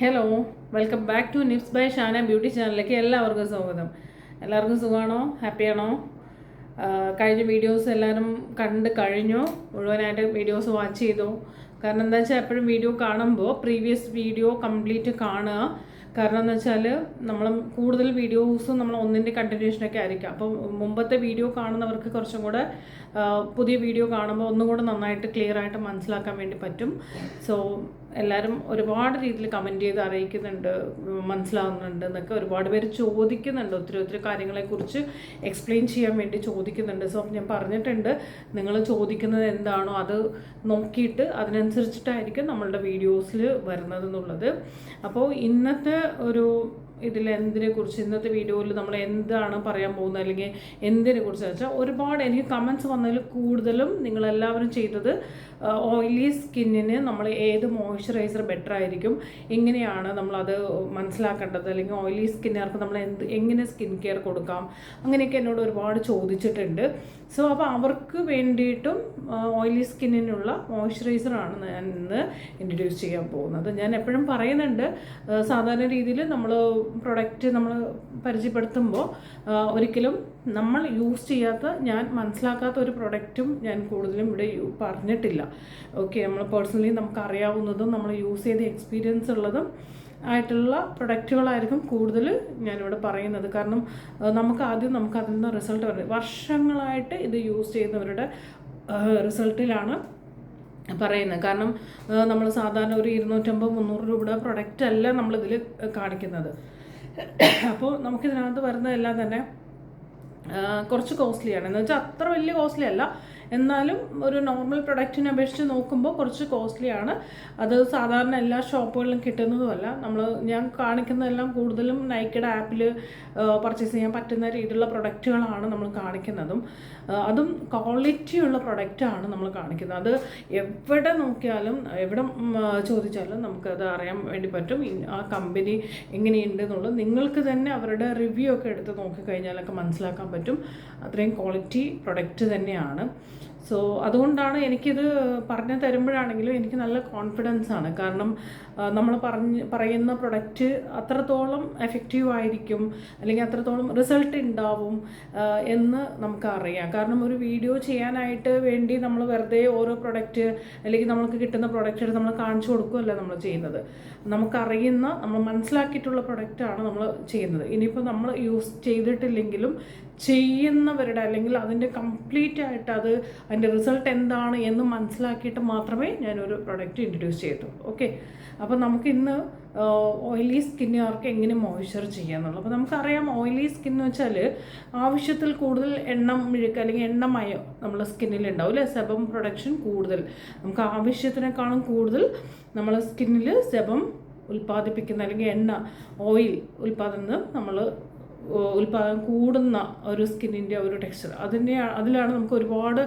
Hello welcome back to tips by Shana beauty ചാനലിലേക്ക് എല്ലാവർക്കും സ്വാഗതം. എല്ലാവർക്കും സുഖമാണോ? ഹാപ്പിയാണോ കഴിഞ്ഞ വീഡിയോസ് എല്ലാവരും കണ്ട് കഴിഞ്ഞോ. മുഴുവനായിട്ട് വീഡിയോസ് വാച്ച് ചെയ്തു. കാരണം എന്താ വെച്ചാൽ എപ്പോഴും വീഡിയോ കാണുമ്പോൾ പ്രീവിയസ് വീഡിയോ കംപ്ലീറ്റ് കാണുക. കാരണം എന്ന് വെച്ചാൽ നമ്മൾ കൂടുതൽ വീഡിയോസും നമ്മൾ ഒന്നിന്റെ കണ്ടിന്യൂഷനൊക്കെ ആയിരിക്കും. അപ്പം മുമ്പത്തെ വീഡിയോ കാണുന്നവർക്ക് കുറച്ചും കൂടെ പുതിയ വീഡിയോ കാണുമ്പോൾ ഒന്നും കൂടെ നന്നായിട്ട് ക്ലിയർ ആയിട്ട് മനസ്സിലാക്കാൻ വേണ്ടി പറ്റും. സോ എല്ലാവരും ഒരുപാട് രീതിയിൽ കമന്റ് ചെയ്ത് അറിയിക്കുന്നുണ്ട് മനസ്സിലാവുന്നുണ്ട് എന്നൊക്കെ ഒരുപാട് പേര് ചോദിക്കുന്നുണ്ട്. ഒത്തിരി ഒത്തിരി കാര്യങ്ങളെക്കുറിച്ച് എക്സ്പ്ലെയിൻ ചെയ്യാൻ വേണ്ടി ചോദിക്കുന്നുണ്ട്. സോ ഞാൻ പറഞ്ഞിട്ടുണ്ട് നിങ്ങൾ ചോദിക്കുന്നത് എന്താണോ അത് നോക്കിയിട്ട് അതിനനുസരിച്ചിട്ടായിരിക്കും നമ്മളുടെ വീഡിയോസിൽ വരുന്നത് എന്നുള്ളത്. അപ്പോൾ ഇന്നത്തെ ഒരു ഇതിൽ എന്തിനെ കുറിച്ച് ഇന്നത്തെ വീഡിയോയിൽ നമ്മൾ എന്താണ് പറയാൻ പോകുന്നത് അല്ലെങ്കിൽ എന്തിനെ കുറിച്ച് വെച്ചാൽ ഒരുപാട് എനിക്ക് കമൻസ് വന്നതിൽ കൂടുതലും നിങ്ങളെല്ലാവരും ചെയ്തത് ഓയിലി സ്കിന്നിന് നമ്മൾ ഏത് മോയ്സ്ചറൈസർ ബെറ്റർ ആയിരിക്കും എങ്ങനെയാണ് നമ്മളത് മനസ്സിലാക്കേണ്ടത് അല്ലെങ്കിൽ ഓയിലി സ്കിന്നുകാർക്ക് നമ്മൾ എന്ത് എങ്ങനെ സ്കിൻ കെയർ കൊടുക്കാം അങ്ങനെയൊക്കെ എന്നോട് ഒരുപാട് ചോദിച്ചിട്ടുണ്ട്. സോ അപ്പോൾ അവർക്ക് വേണ്ടിയിട്ടും ഓയിലി സ്കിന്നിനുള്ള മോയ്സ്ചറൈസറാണ് ഞാൻ ഇന്ന് ഇൻട്രൊഡ്യൂസ് ചെയ്യാൻ പോകുന്നത്. ഞാൻ എപ്പോഴും പറയുന്നുണ്ട് സാധാരണ രീതിയിൽ നമ്മൾ പ്രൊഡക്റ്റ് നമ്മൾ പരിചയപ്പെടുത്തുമ്പോൾ ഒരിക്കലും നമ്മൾ യൂസ് ചെയ്യാത്ത ഞാൻ മനസ്സിലാക്കാത്ത ഒരു പ്രൊഡക്റ്റും ഞാൻ കൂടുതലും ഇവിടെ പറഞ്ഞിട്ടില്ല. ഓക്കെ നമ്മൾ പേഴ്സണലി നമുക്ക് അറിയാവുന്നതും നമ്മൾ യൂസ് ചെയ്ത എക്സ്പീരിയൻസ് ഉള്ളതും ആയിട്ടുള്ള പ്രൊഡക്റ്റുകളായിരിക്കും കൂടുതൽ ഞാനിവിടെ പറയുന്നത്. കാരണം നമുക്ക് ആദ്യം നമുക്ക് അതിൽ നിന്ന് റിസൾട്ട് വരുന്നത് വർഷങ്ങളായിട്ട് ഇത് യൂസ് ചെയ്യുന്നവരുടെ റിസൾട്ടിലാണ് പറയുന്നത്. കാരണം നമ്മൾ സാധാരണ ഒരു ഇരുന്നൂറ്റമ്പത് മുന്നൂറ് രൂപയുടെ പ്രൊഡക്റ്റ് അല്ല നമ്മളിതിൽ കാണിക്കുന്നത്. അപ്പോൾ നമുക്കിതിനകത്ത് വരുന്നതെല്ലാം തന്നെ കുറച്ച് കോസ്റ്റ്ലിയാണ് എന്ന് വെച്ചാൽ അത്ര വലിയ കോസ്റ്റ്ലി അല്ല. എന്നാലും ഒരു നോർമൽ പ്രൊഡക്റ്റിനെ അപേക്ഷിച്ച് നോക്കുമ്പോൾ കുറച്ച് കോസ്റ്റ്ലിയാണ് അത് സാധാരണ എല്ലാ ഷോപ്പുകളിലും കിട്ടുന്നതുമല്ല. നമ്മൾ ഞാൻ കാണിക്കുന്നതെല്ലാം കൂടുതലും നൈക്കയുടെ ആപ്പിൽ പർച്ചേസ് ചെയ്യാൻ പറ്റുന്ന രീതിയിലുള്ള പ്രൊഡക്റ്റുകളാണ് നമ്മൾ കാണിക്കുന്നതും. അതും ക്വാളിറ്റിയുള്ള പ്രൊഡക്റ്റാണ് നമ്മൾ കാണിക്കുന്നത്. അത് എവിടെ നോക്കിയാലും എവിടെ ചോദിച്ചാലും നമുക്കത് അറിയാൻ വേണ്ടി പറ്റും. ആ കമ്പനി എങ്ങനെയുണ്ട് എന്നുള്ളത് നിങ്ങൾക്ക് തന്നെ അവരുടെ റിവ്യൂ ഒക്കെ എടുത്ത് നോക്കിക്കഴിഞ്ഞാലൊക്കെ മനസ്സിലാക്കാൻ പറ്റും. അത്രയും ക്വാളിറ്റി പ്രൊഡക്റ്റ് തന്നെയാണ്. സോ അതുകൊണ്ടാണ് എനിക്കിത് പറഞ്ഞു തരുമ്പോഴാണെങ്കിലും എനിക്ക് നല്ല കോൺഫിഡൻസ് ആണ്. കാരണം നമ്മൾ പറഞ്ഞ് പറയുന്ന പ്രൊഡക്റ്റ് അത്രത്തോളം എഫക്റ്റീവ് ആയിരിക്കും അല്ലെങ്കിൽ അത്രത്തോളം റിസൾട്ട് ഉണ്ടാവും എന്ന് നമുക്കറിയാം. കാരണം ഒരു വീഡിയോ ചെയ്യാനായിട്ട് വേണ്ടി നമ്മൾ വെറുതെ ഓരോ പ്രൊഡക്റ്റ് അല്ലെങ്കിൽ നമുക്ക് കിട്ടുന്ന പ്രൊഡക്റ്റ് നമ്മൾ കാണിച്ചു കൊടുക്കുകയല്ല നമ്മൾ ചെയ്യുന്നത്. നമുക്കറിയുന്ന നമ്മൾ മനസ്സിലാക്കിയിട്ടുള്ള പ്രൊഡക്റ്റാണ് നമ്മൾ ചെയ്യുന്നത്. ഇനിയിപ്പോൾ നമ്മൾ യൂസ് ചെയ്തിട്ടില്ലെങ്കിലും ചെയ്യുന്നവരുടെ അല്ലെങ്കിൽ അതിന്റെ കംപ്ലീറ്റ് ആയിട്ട് അത് അതിന്റെ റിസൾട്ട് എന്താണ് എന്ന് മനസ്സിലാക്കിയിട്ട് മാത്രമേ ഞാനൊരു പ്രൊഡക്റ്റ് ഇൻട്രൊഡ്യൂസ് ചെയ്യത്തുള്ളൂ. ഓക്കെ അപ്പോൾ നമുക്ക് ഇന്ന് ഓയിലി സ്കിന്നുകാർക്ക് എങ്ങനെ മോയ്സ്ചർ ചെയ്യാന്നുള്ളത്. അപ്പോൾ നമുക്കറിയാം ഓയിലി സ്കിൻ എന്ന് വെച്ചാൽ ആവശ്യത്തിൽ കൂടുതൽ എണ്ണം മിഴുക്ക് അല്ലെങ്കിൽ എണ്ണമയം നമ്മുടെ സ്കിന്നിൽ ഉണ്ടാവും അല്ലേ? സെബം പ്രൊഡക്ഷൻ കൂടുതൽ. നമുക്ക് ആവശ്യത്തിനേക്കാളും കൂടുതൽ നമ്മളെ സ്കിന്നിൽ സെബം ഉൽപ്പാദിപ്പിക്കുന്ന അല്ലെങ്കിൽ എണ്ണ ഓയിൽ ഉൽപ്പാദനം നമ്മൾ ഉൽപ്പാദനം കൂടുന്ന ഒരു സ്കിന്നിന്റെ ഒരു ടെക്സ്ചർ. അതിന്റെ അതിലാണ് നമുക്ക് ഒരുപാട്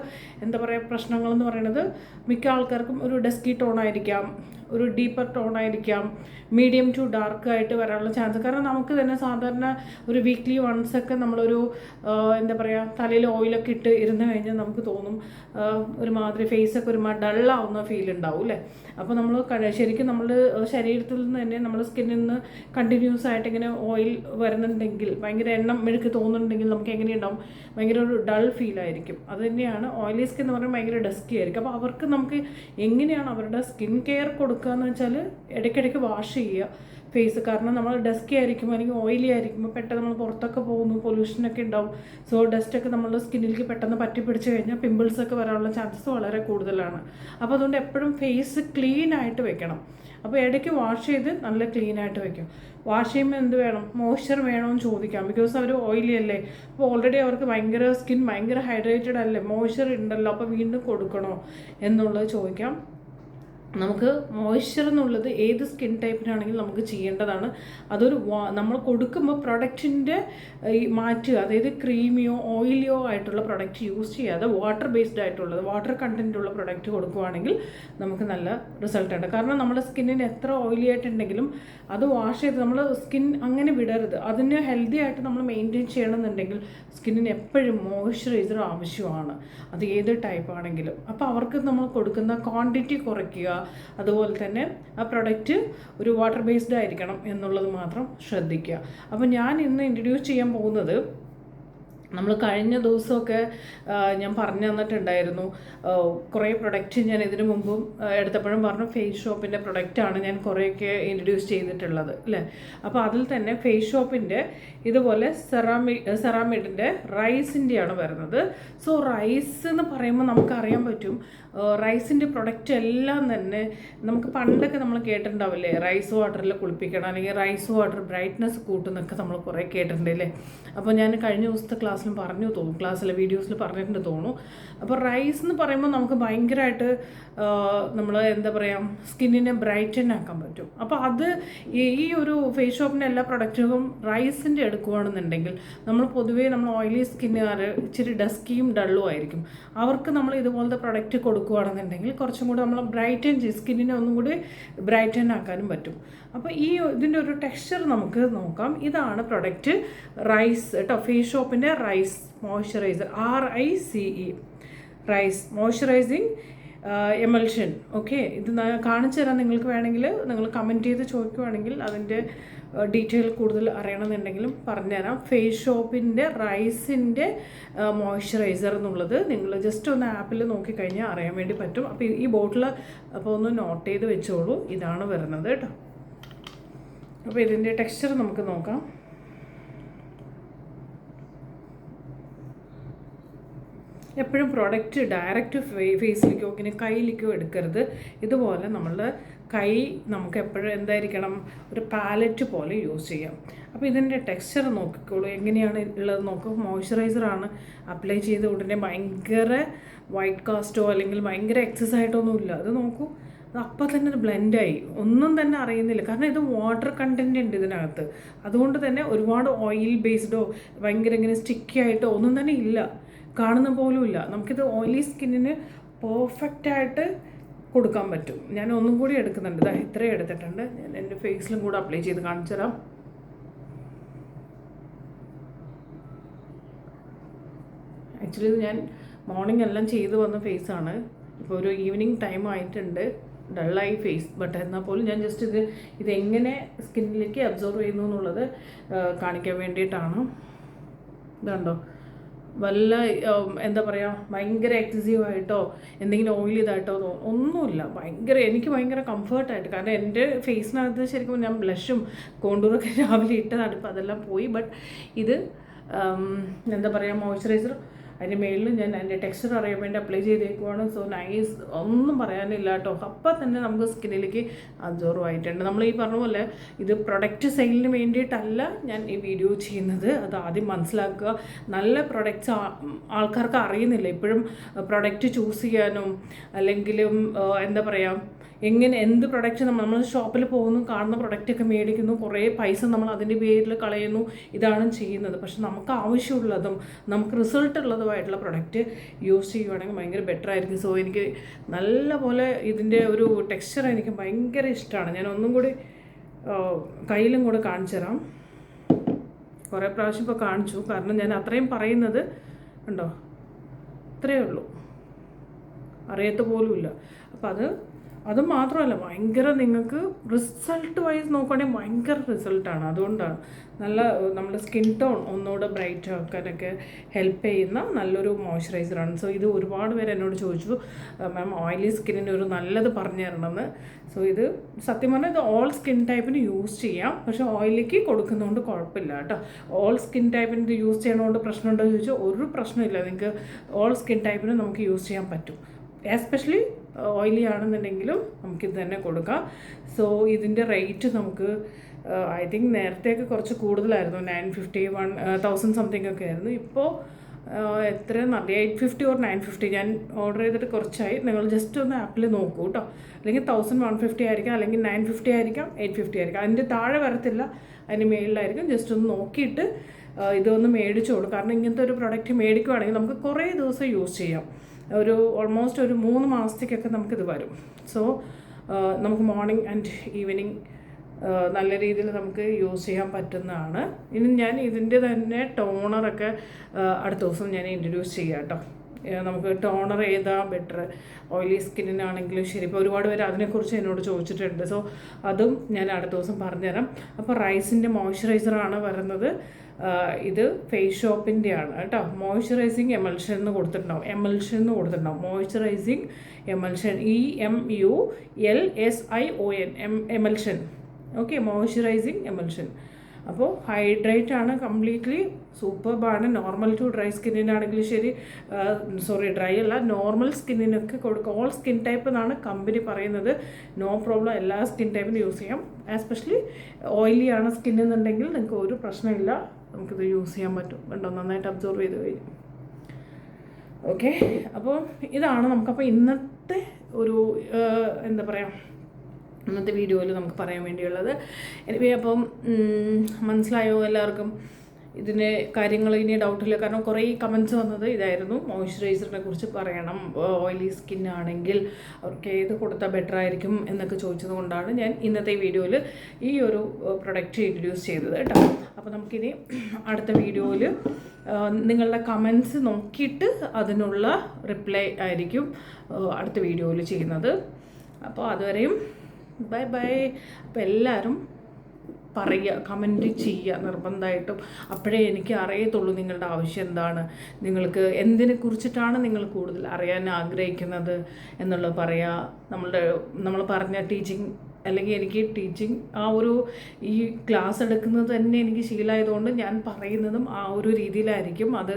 എന്താ പറയുക പ്രശ്നങ്ങളെന്ന് പറയുന്നത് മിക്ക ആൾക്കാർക്കും ഒരു ഡെസ്കി ടോൺ ആയിരിക്കാം ഒരു ഡീപ്പർ ടോൺ ആയിരിക്കാം മീഡിയം ടു ഡാർക്ക് ആയിട്ട് വരാനുള്ള ചാൻസ്. കാരണം നമുക്ക് തന്നെ സാധാരണ ഒരു വീക്ക്ലി വൺസ് ഒക്കെ നമ്മളൊരു എന്താ പറയുക തലയിൽ ഓയിലൊക്കെ ഇട്ട് ഇരുന്ന് കഴിഞ്ഞാൽ നമുക്ക് തോന്നും ഒരുമാതിരി ഫേസൊക്കെ ഒരുമാതിരി ഡള്ളാവുന്ന ഫീൽ ഉണ്ടാവും അല്ലേ? അപ്പോൾ നമ്മൾ ശരിക്കും നമ്മൾ ശരീരത്തിൽ നിന്ന് തന്നെ നമ്മുടെ സ്കിന്നിൽ നിന്ന് കണ്ടിന്യൂസ് ആയിട്ട് ഇങ്ങനെ ഓയിൽ വരുന്നുണ്ടെങ്കിൽ ഭയങ്കര എണ്ണം മെഴുക്ക് തോന്നുന്നുണ്ടെങ്കിൽ നമുക്ക് എങ്ങനെയുണ്ടാവും? ഭയങ്കര ഒരു ഡൾ ഫീൽ ആയിരിക്കും. അത് തന്നെയാണ് ഓയിലി സ്കിൻ എന്ന് പറയുമ്പോൾ ഭയങ്കര ഡസ്കി ആയിരിക്കും. അപ്പോൾ അവർക്ക് നമുക്ക് എങ്ങനെയാണ് അവരുടെ സ്കിൻ കെയർ കൊടുക്കുക എന്ന് വെച്ചാൽ ഇടയ്ക്കിടയ്ക്ക് വാഷ് ചെയ്യുക. ഫേസ് കാരണം നമ്മൾ ഡസ്കി ആയിരിക്കുമ്പോൾ അല്ലെങ്കിൽ ഓയിലി ആയിരിക്കുമ്പോൾ പെട്ടെന്ന് നമ്മൾ പുറത്തൊക്കെ പോകുന്നു പൊല്യൂഷനൊക്കെ ഉണ്ടാവും. സോ ഡസ്റ്റൊക്കെ നമ്മളുടെ സ്കിന്നിലേക്ക് പെട്ടെന്ന് പറ്റി പിടിച്ച് കഴിഞ്ഞാൽ പിമ്പിൾസ് ഒക്കെ വരാനുള്ള ചാൻസസ് വളരെ കൂടുതലാണ്. അപ്പോൾ അതുകൊണ്ട് എപ്പോഴും ഫേസ് ക്ലീൻ ആയിട്ട് വെക്കണം. അപ്പോൾ ഇടയ്ക്ക് വാഷ് ചെയ്ത് നല്ല ക്ലീൻ ആയിട്ട് വെക്കും. വാഷ് ചെയ്യുമ്പോൾ എന്ത് വേണം? മോയ്സ്ചർ വേണമെന്ന് ചോദിക്കാം. ബിക്കോസ് അവർ ഓയിലി അല്ലേ? അപ്പോൾ ഓൾറെഡി അവർക്ക് ഭയങ്കര സ്കിൻ ഭയങ്കര ഹൈഡ്രേറ്റഡ് അല്ലേ? മോയ്സ്ചർ ഉണ്ടല്ലോ. അപ്പോൾ വീണ്ടും കൊടുക്കണോ എന്നുള്ളത് ചോദിക്കാം. നമുക്ക് മോയ്സ്ചർ എന്നുള്ളത് ഏത് സ്കിൻ ടൈപ്പിനാണെങ്കിലും നമുക്ക് ചെയ്യേണ്ടതാണ്. അതൊരു നമ്മൾ കൊടുക്കുമ്പോൾ പ്രൊഡക്റ്റിന്റെ മാറ്റുക അതായത് ക്രീമിയോ ഓയിലിയോ ആയിട്ടുള്ള പ്രൊഡക്റ്റ് യൂസ് ചെയ്യാതെ വാട്ടർ ബേസ്ഡ് ആയിട്ടുള്ളത് വാട്ടർ കണ്ടന്റ് ഉള്ള പ്രൊഡക്റ്റ് കൊടുക്കുകയാണെങ്കിൽ നമുക്ക് നല്ല റിസൾട്ട് ഉണ്ട് കാരണം നമ്മുടെ സ്കിന്നിന് എത്ര ഓയിലി ആയിട്ടുണ്ടെങ്കിലും അത് വാഷ് ചെയ്ത് നമ്മൾ സ്കിൻ അങ്ങനെ വിടരുത്. അതിന് ഹെൽത്തി ആയിട്ട് നമ്മൾ മെയിന്റെയിൻ ചെയ്യണമെന്നുണ്ടെങ്കിൽ സ്കിന്നിന് എപ്പോഴും മോയ്സ്ചറൈസർ ആവശ്യമാണ്. അത് ഏത് ടൈപ്പ് ആണെങ്കിലും. അപ്പോൾ അവർക്ക് നമ്മൾ കൊടുക്കുന്ന ക്വാണ്ടിറ്റി കുറയ്ക്കുക അതുപോലെ തന്നെ ആ പ്രൊഡക്റ്റ് ഒരു വാട്ടർ ബേസ്ഡ് ആയിരിക്കണം എന്നുള്ളത് മാത്രം ശ്രദ്ധിക്കുക. അപ്പോൾ ഞാൻ ഇന്ന് ഇൻട്രൊഡ്യൂസ് ചെയ്യാൻ പോകുന്നത് നമ്മൾ കഴിഞ്ഞ ദിവസമൊക്കെ ഞാൻ പറഞ്ഞു തന്നിട്ടുണ്ടായിരുന്നു. കുറേ പ്രൊഡക്റ്റ് ഞാൻ ഇതിനു മുമ്പും എടുത്തപ്പോഴും പറഞ്ഞു ഫേസ് ഷോപ്പിന്റെ പ്രൊഡക്റ്റാണ് ഞാൻ കുറേയൊക്കെ ഇൻട്രൊഡ്യൂസ് ചെയ്തിട്ടുള്ളത് അല്ലേ? അപ്പോൾ അതിൽ തന്നെ ഫേസ് ഷോപ്പിന്റെ ഇതുപോലെ സെറാമി സെറാമിഡിന്റെ റൈസിന്റെയാണ് വരുന്നത്. സോ റൈസ് എന്ന് പറയുമ്പോൾ നമുക്കറിയാൻ പറ്റും റൈസിന്റെ പ്രൊഡക്റ്റ് എല്ലാം തന്നെ നമുക്ക് പണ്ടൊക്കെ നമ്മൾ കേട്ടിട്ടുണ്ടാവില്ലേ? റൈസ് വാട്ടറിൽ കുളിപ്പിക്കണം അല്ലെങ്കിൽ റൈസ് വാട്ടർ ബ്രൈറ്റ്നസ് കൂട്ടുന്നൊക്കെ നമ്മൾ കുറേ കേട്ടിട്ടുണ്ട് അല്ലേ? അപ്പോൾ ഞാൻ കഴിഞ്ഞ ദിവസത്തെ ക്ലാസ്സിലും പറഞ്ഞു തോന്നും. ക്ലാസ്സിലെ വീഡിയോസിൽ പറഞ്ഞിട്ടുണ്ട് തോന്നും. അപ്പോൾ റൈസ് എന്ന് പറയുമ്പോൾ നമുക്ക് ഭയങ്കരമായിട്ട് നമ്മൾ എന്താ പറയുക സ്കിന്നിനെ ബ്രൈറ്റൻ ആക്കാൻ പറ്റും. അപ്പോൾ അത് ഈ ഒരു ഫേസ് ഷോപ്പിന്റെ എല്ലാ പ്രൊഡക്റ്റുകളും റൈസിന്റെ എടുക്കുകയാണെന്നുണ്ടെങ്കിൽ നമ്മൾ പൊതുവേ നമ്മൾ ഓയിലി സ്കിന്നുകാർ ഇച്ചിരി ഡസ്കിയും ഡള്ളും ആയിരിക്കും. അവർക്ക് നമ്മൾ ഇതുപോലത്തെ പ്രൊഡക്റ്റ് കൊടുക്കുകയാണെന്നുണ്ടെങ്കിൽ കുറച്ചും കൂടി നമ്മൾ ബ്രൈറ്റൻ സ്കിന്നിനെ ഒന്നും കൂടി ബ്രൈറ്റൻ ആക്കാനും പറ്റും. അപ്പോൾ ഈ ഇതിന്റെ ഒരു ടെക്സ്ചർ നമുക്ക് നോക്കാം. ഇതാണ് പ്രൊഡക്റ്റ് റൈസ് കേട്ടോ ഫേസ് ഷോപ്പിന്റെ rice moisturiser R I C E rice moisturising emulsion okay ഇത് കാണിച്ചു തരാൻ നിങ്ങൾക്ക് വേണമെങ്കിൽ. നിങ്ങൾ കമന്റ് ചെയ്ത് ചോദിക്കുവാണെങ്കിൽ അതിന്റെ ഡീറ്റെയിൽ കൂടുതൽ അറിയണമെന്നുണ്ടെങ്കിലും പറഞ്ഞുതരാം ഫേസ് ഷോപ്പിന്റെ റൈസിന്റെ മോയ്സ്ചറൈസർ എന്നുള്ളത് നിങ്ങൾ ജസ്റ്റ് ഒന്ന് ആപ്പിൽ നോക്കിക്കഴിഞ്ഞാൽ അറിയാൻ വേണ്ടി പറ്റും. അപ്പോൾ ഈ ബോട്ടിൽ അപ്പോൾ ഒന്ന് നോട്ട് ചെയ്ത് വെച്ചോളൂ. ഇതാണ് വരുന്നത് കേട്ടോ. അപ്പോൾ ഇതിന്റെ ടെക്സ്ചർ നമുക്ക് നോക്കാം. എപ്പോഴും പ്രോഡക്റ്റ് ഡയറക്റ്റ് ഫേസിലേക്കോ പിന്നെ കയ്യിലേക്കോ എടുക്കരുത്. ഇതുപോലെ നമ്മൾ കൈ നമുക്ക് എപ്പോഴും എന്തായിരിക്കണം? ഒരു പാലറ്റ് പോലെ യൂസ് ചെയ്യാം. അപ്പോൾ ഇതിന്റെ ടെക്സ്ചർ നോക്കിക്കോളൂ. എങ്ങനെയാണ് ഉള്ളത് നോക്കും. മോയ്സ്ചറൈസറാണ് അപ്ലൈ ചെയ്ത ഉടനെ ഭയങ്കര വൈറ്റ് കാസ്റ്റോ അല്ലെങ്കിൽ ഭയങ്കര എക്സസ് ആയിട്ടോ ഒന്നുമില്ല അത് നോക്കൂ. അത് അപ്പം തന്നെ അത് ബ്ലെൻഡായി ഒന്നും തന്നെ അറിയുന്നില്ല. കാരണം ഇത് വാട്ടർ കണ്ടന്റ് ഉണ്ട് ഇതിനകത്ത്. അതുകൊണ്ട് തന്നെ ഒരുപാട് ഓയിൽ ബേസ്ഡോ ഭയങ്കര ഇങ്ങനെ സ്റ്റിക്കി ആയിട്ടോ ഒന്നും തന്നെ ഇല്ല. കാണുന്ന പോലും ഇല്ല. നമുക്കിത് ഓയിലി സ്കിന്നിന് പെർഫെക്റ്റായിട്ട് കൊടുക്കാൻ പറ്റും. ഞാൻ ഒന്നും കൂടി എടുക്കുന്നുണ്ട്. ഇതാ ഇത്രയും എടുത്തിട്ടുണ്ട്. ഞാൻ എന്റെ ഫേസിലും കൂടെ അപ്ലൈ ചെയ്ത് കാണിച്ചു തരാം. ആക്ച്വലി ഞാൻ മോർണിംഗ് എല്ലാം ചെയ്തു വന്ന ഫേസാണ് ഇപ്പോൾ ഒരു ഈവനിങ് ടൈം ആയിട്ടുണ്ട്. ഡള്ളായി ഫേസ് ബട്ട് എന്നാൽ പോലും ഞാൻ ജസ്റ്റ് ഇത് ഇതെങ്ങനെ സ്കിന്നിലേക്ക് അബ്സോർവ് ചെയ്യുന്നു എന്നുള്ളത് കാണിക്കാൻ വേണ്ടിയിട്ടാണ്. ഇതുണ്ടോ? വല്ല എന്താ പറയുക ഭയങ്കര എക്സസീവ് ആയിട്ടോ എന്തെങ്കിലും ഓയിൽ ഇതായിട്ടോ ഒന്നുമില്ല. ഭയങ്കര എനിക്ക് ഭയങ്കര കംഫർട്ടായിട്ട് കാരണം എന്റെ ഫേസിനകത്ത് ശരിക്കും ഞാൻ ബ്ലഷും കോണ്ടൂറൊക്കെ രാവിലെ ഇട്ടതാണ് ഇപ്പം അതെല്ലാം പോയി. ബട്ട് ഇത് എന്താ പറയുക മോയ്സ്ചറൈസർ അതിന്റെ മേളിൽ ഞാൻ അതിന്റെ ടെക്സ്ചർ അറിയാൻ വേണ്ടി അപ്ലൈ ചെയ്തേക്കുവാണ്. സോ നൈസ് ഒന്നും പറയാനില്ല കേട്ടോ അപ്പം തന്നെ നമുക്ക് സ്കിന്നിലേക്ക് അബ്സോർവ് ആയിട്ടുണ്ട് നമ്മൾ ഈ പറഞ്ഞ പോലെ ഇത് പ്രൊഡക്റ്റ് സെയിലിന് വേണ്ടിയിട്ടല്ല ഞാൻ ഈ വീഡിയോ ചെയ്യുന്നത്. അത് ആദ്യം മനസ്സിലാക്കുക. നല്ല പ്രൊഡക്റ്റ്സ് ആൾക്കാർക്ക് അറിയുന്നില്ല. ഇപ്പോഴും പ്രൊഡക്റ്റ് ചൂസ് ചെയ്യാനും അല്ലെങ്കിലും എന്താ പറയുക എങ്ങനെ എന്ത് പ്രൊഡക്റ്റ് നമ്മൾ നമ്മൾ ഷോപ്പിൽ പോകുന്നു കാണുന്ന പ്രൊഡക്റ്റൊക്കെ മേടിക്കുന്നു കുറേ പൈസ നമ്മൾ അതിന്റെ പേരിൽ കളയുന്നു ഇതാണ് ചെയ്യുന്നത്. പക്ഷെ നമുക്ക് ആവശ്യമുള്ളതും നമുക്ക് റിസൾട്ട് ഉള്ളതുമായിട്ടുള്ള പ്രൊഡക്റ്റ് യൂസ് ചെയ്യുവാണെങ്കിൽ ഭയങ്കര ബെറ്റർ ആയിരിക്കും. സോ എനിക്ക് നല്ല പോലെ ഇതിന്റെ ഒരു ടെക്സ്ചർ എനിക്ക് ഭയങ്കര ഇഷ്ടമാണ് ഞാൻ ഒന്നും കൂടി കയ്യിലും കൂടെ കാണിച്ചു തരാം. കുറേ പ്രാവശ്യം ഇപ്പോൾ കാണിച്ചു. കാരണം ഞാൻ അത്രയും പറയുന്നത് ഉണ്ടോ അത്രയേ ഉള്ളൂ. അറിയത്ത പോലുമില്ല അപ്പം അത് അത് മാത്രമല്ല ഭയങ്കര നിങ്ങൾക്ക് റിസൾട്ട് വൈസ് നോക്കുകയാണെങ്കിൽ ഭയങ്കര റിസൾട്ടാണ് അതുകൊണ്ടാണ് നല്ല നമ്മുടെ സ്കിൻ ടോൺ ഒന്നുകൂടെ ബ്രൈറ്റ് ആക്കാനൊക്കെ ഹെൽപ്പ് ചെയ്യുന്ന നല്ലൊരു മോയ്സ്ചറൈസറാണ് സോ ഇത് ഒരുപാട് പേര് എന്നോട് ചോദിച്ചു മാം ഓയിലി സ്കിന്നിന് ഒരു നല്ലത് പറഞ്ഞു തരണമെന്ന്. സോ ഇത് സത്യം പറഞ്ഞാൽ ഇത് ഓൾ സ്കിൻ ടൈപ്പിന് യൂസ് ചെയ്യാം. പക്ഷേ ഓയിലിക്ക് കൊടുക്കുന്നതുകൊണ്ട് കുഴപ്പമില്ല കേട്ടോ. ഓൾ സ്കിൻ ടൈപ്പിന് ഇത് യൂസ് ചെയ്യണതുകൊണ്ട് പ്രശ്നമുണ്ടോ എന്ന് ചോദിച്ചാൽ ഒരു പ്രശ്നമില്ല നിങ്ങൾക്ക് ഓൾ സ്കിൻ ടൈപ്പിന് നമുക്ക് യൂസ് ചെയ്യാൻ പറ്റും. എസ്പെഷ്യലി ഓയിലി ആണെന്നുണ്ടെങ്കിലും നമുക്കിത് തന്നെ കൊടുക്കാം. സോ ഇതിന്റെ റേറ്റ് നമുക്ക് ഐ തിങ്ക് നേരത്തെയൊക്കെ കുറച്ച് കൂടുതലായിരുന്നു. Nine fifty one thousand something ഒക്കെ ആയിരുന്നു. ഇപ്പോൾ എത്ര? നല്ല eight fifty or nine fifty ഞാൻ ഓർഡർ ചെയ്തിട്ട് കുറച്ചായി. നിങ്ങൾ ജസ്റ്റ് ഒന്ന് ആപ്പിൽ നോക്കൂ കേട്ടോ അല്ലെങ്കിൽ തൗസൻഡ് വൺ ഫിഫ്റ്റി ആയിരിക്കാം. അല്ലെങ്കിൽ നയൻ ഫിഫ്റ്റി ആയിരിക്കാം എയ്റ്റ് ഫിഫ്റ്റി ആയിരിക്കാം. അതിന്റെ താഴെ വരത്തില്ല. അതിന് മേളിലായിരിക്കും. ജസ്റ്റ് ഒന്ന് നോക്കിയിട്ട് ഇതൊന്ന് മേടിച്ചോളൂ. കാരണം ഇങ്ങനത്തെ ഒരു പ്രൊഡക്റ്റ് മേടിക്കുവാണെങ്കിൽ നമുക്ക് കുറേ ദിവസം യൂസ് ചെയ്യാം. ഒരു ഓൾമോസ്റ്റ് ഒരു മൂന്ന് മാസത്തേക്കൊക്കെ നമുക്കിത് വരും. സോ നമുക്ക് മോർണിംഗ് ആൻഡ് ഈവനിങ് നല്ല രീതിയിൽ നമുക്ക് യൂസ് ചെയ്യാൻ പറ്റുന്നതാണ്. ഇനി ഞാൻ ഇതിന്റെ തന്നെ ടോണറൊക്കെ അടുത്ത ദിവസം ഞാൻ ഇൻട്രൊഡ്യൂസ് ചെയ്യാം കേട്ടോ. നമുക്ക് ടോണർ ഏതാ ബെറ്റർ ഓയിലി സ്കിന്നിനാണെങ്കിലും ശരി. ഇപ്പോൾ ഒരുപാട് പേര് അതിനെക്കുറിച്ച് എന്നോട് ചോദിച്ചിട്ടുണ്ട്. സോ അതും ഞാൻ അടുത്ത ദിവസം പറഞ്ഞുതരാം. അപ്പോൾ റൈസിന്റെ മോയ്സ്ചറൈസറാണ് വരുന്നത്. ഇത് ഫേസ് ഷോപ്പിന്റെ ആണ് കേട്ടോ. മോയ്സ്ചറൈസിങ് എമൽഷൻ എന്ന് കൊടുത്തിട്ടുണ്ടാവും. എമൽഷൻ എന്ന് കൊടുത്തിട്ടുണ്ടാവും. Moisturising emulsion E M U L S I O N M emulsion okay moisturising emulsion അപ്പോൾ ഹൈഡ്രേറ്റ് ആണ് കംപ്ലീറ്റ്ലി സൂപ്പർബാണ് നോർമൽ ടു ഡ്രൈ സ്കിന്നിനാണെങ്കിലും ശരി സോറി ഡ്രൈ അല്ല നോർമൽ സ്കിന്നിനൊക്കെ കൊടുക്കുക ഓൾ സ്കിൻ ടൈപ്പ് എന്നാണ് കമ്പനി പറയുന്നത്. നോ പ്രോബ്ലം എല്ലാ സ്കിൻ ടൈപ്പിനും യൂസ് ചെയ്യാം. എസ്പെഷ്യലി ഓയിലി ആണ് സ്കിൻ എന്നുണ്ടെങ്കിൽ നിങ്ങൾക്ക് ഒരു പ്രശ്നമില്ല. നമുക്കിത് യൂസ് ചെയ്യാൻ പറ്റും. കണ്ടോ? നന്നായിട്ട് അബ്സോർവ് ചെയ്ത് കഴിഞ്ഞു. ഓക്കെ അപ്പോൾ ഇതാണ് നമുക്കപ്പോൾ ഇന്നത്തെ ഒരു എന്താ പറയുക ഇന്നത്തെ വീഡിയോയിൽ നമുക്ക് പറയാൻ വേണ്ടിയുള്ളത്. എനിവേ അപ്പം മനസ്സിലായോ എല്ലാവർക്കും? ഇതിന്റെ കാര്യങ്ങൾ ഇനി ഡൗട്ടില്ല കാരണം കുറേ കമൻസ് വന്നത് ഇതായിരുന്നു. മോയ്സ്ചറൈസറിനെ കുറിച്ച് പറയണം. ഓയിലി സ്കിൻ ആണെങ്കിൽ അവർക്ക് ഏത് കൊടുത്താൽ ബെറ്റർ ആയിരിക്കും എന്നൊക്കെ ചോദിച്ചത് കൊണ്ടാണ് ഞാൻ ഇന്നത്തെ വീഡിയോയിൽ ഈ ഒരു പ്രൊഡക്റ്റ് ഇൻട്രൊഡ്യൂസ് ചെയ്തത് കേട്ടോ. അപ്പോൾ നമുക്കിനി അടുത്ത വീഡിയോയിൽ നിങ്ങളുടെ കമൻസ് നോക്കിയിട്ട് അതിനുള്ള റിപ്ലൈ ആയിരിക്കും അടുത്ത വീഡിയോയിൽ ചെയ്യുന്നത്. അപ്പോൾ അതുവരെയും ബൈ ബൈ അപ്പോൾ എല്ലാവരും പറയുക കമന്റ് ചെയ്യുക നിർബന്ധമായിട്ടും. അപ്പോഴേ എനിക്ക് അറിയത്തുള്ളൂ നിങ്ങളുടെ ആവശ്യം എന്താണ്. നിങ്ങൾക്ക് എന്തിനെ കുറിച്ചിട്ടാണ് നിങ്ങൾ കൂടുതൽ അറിയാൻ ആഗ്രഹിക്കുന്നത് എന്നുള്ളത് പറയുക നമ്മളുടെ നമ്മൾ പറഞ്ഞ ടീച്ചിങ് അല്ലെങ്കിൽ എനിക്ക് ടീച്ചിങ് ആ ഒരു ഈ ക്ലാസ് എടുക്കുന്നത് തന്നെ എനിക്ക് ശീലമായതുകൊണ്ട് ഞാൻ പറയുന്നതും ആ ഒരു രീതിയിലായിരിക്കും. അത്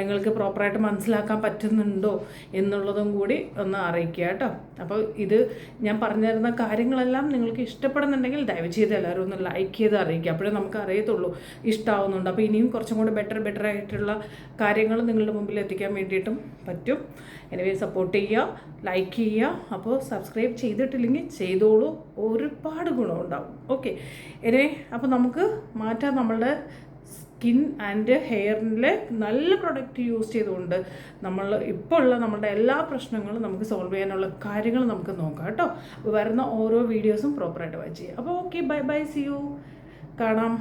നിങ്ങൾക്ക് പ്രോപ്പറായിട്ട് മനസ്സിലാക്കാൻ പറ്റുന്നുണ്ടോ എന്നുള്ളതും കൂടി ഒന്ന് അറിയിക്കുക കേട്ടോ. അപ്പോൾ ഇത് ഞാൻ പറഞ്ഞു തരുന്ന കാര്യങ്ങളെല്ലാം നിങ്ങൾക്ക് ഇഷ്ടപ്പെടുന്നുണ്ടെങ്കിൽ ദയവ് ചെയ്ത് എല്ലാവരും ഒന്ന് ലൈക്ക് ചെയ്ത് അറിയിക്കുക. അപ്പോഴേ നമുക്ക് അറിയത്തുള്ളൂ ഇഷ്ടമാവുന്നുണ്ട് അപ്പോൾ ഇനിയും കുറച്ചും കൂടി ബെറ്റർ ബെറ്റർ ആയിട്ടുള്ള കാര്യങ്ങൾ നിങ്ങളുടെ മുമ്പിൽ എത്തിക്കാൻ വേണ്ടിയിട്ടും പറ്റും. എനിവേ സപ്പോർട്ട് ചെയ്യുക ലൈക്ക് ചെയ്യുക. അപ്പോൾ സബ്സ്ക്രൈബ് ചെയ്തിട്ടില്ലെങ്കിൽ ചെയ്തോളൂ. ഒരുപാട് ഗുണമുണ്ടാവും ഓക്കെ എനിവേ അപ്പോൾ നമുക്ക് മാറ്റാം നമ്മളുടെ സ്കിൻ ആൻഡ് ഹെയറിന്റെ നല്ല പ്രൊഡക്റ്റ് യൂസ് ചെയ്തുകൊണ്ട് നമ്മൾ ഇപ്പോൾ ഉള്ള നമ്മുടെ എല്ലാ പ്രശ്നങ്ങളും നമുക്ക് സോൾവ് ചെയ്യാനുള്ള കാര്യങ്ങൾ നമുക്ക് നോക്കാം കേട്ടോ. വരുന്ന ഓരോ വീഡിയോസും പ്രോപ്പറായിട്ട് വാച്ച് ചെയ്യുക. അപ്പോൾ okay bye bye see you കാണാം.